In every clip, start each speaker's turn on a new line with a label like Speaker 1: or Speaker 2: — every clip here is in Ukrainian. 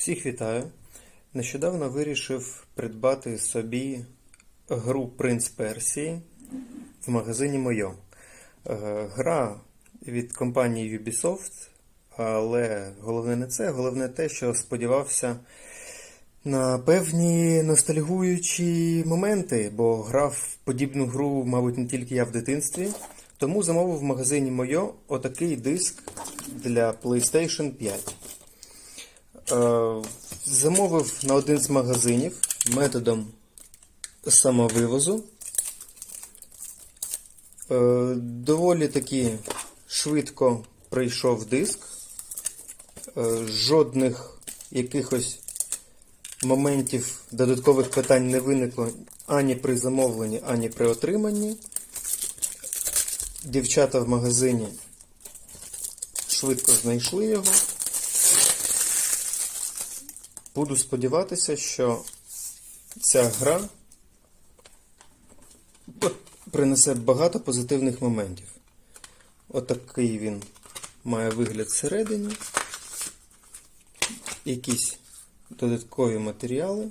Speaker 1: Всіх вітаю. Нещодавно вирішив придбати собі гру Принц Персії в магазині Мойо. Е, Гра від компанії Ubisoft, але головне не це, головне те, що сподівався на певні ностальгуючі моменти, бо грав подібну гру, мабуть, не тільки я в дитинстві. Тому замовив в магазині Мойо отакий диск для PlayStation 5. Е, Замовив на один з магазинів методом самовивозу. Е, Доволі таки швидко прийшов диск. Е, Жодних якихось моментів додаткових питань не виникло ані при замовленні, ані при отриманні. Дівчата в магазині швидко знайшли його. Буду сподіватися, що ця гра принесе багато позитивних моментів. Отакий він має вигляд всередині. Якісь додаткові матеріали.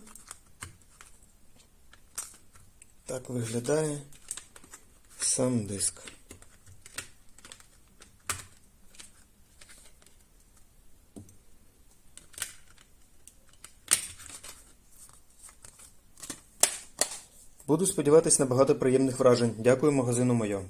Speaker 1: Так виглядає сам диск. Буду сподіватись на багато приємних вражень. Дякую магазину Мойо.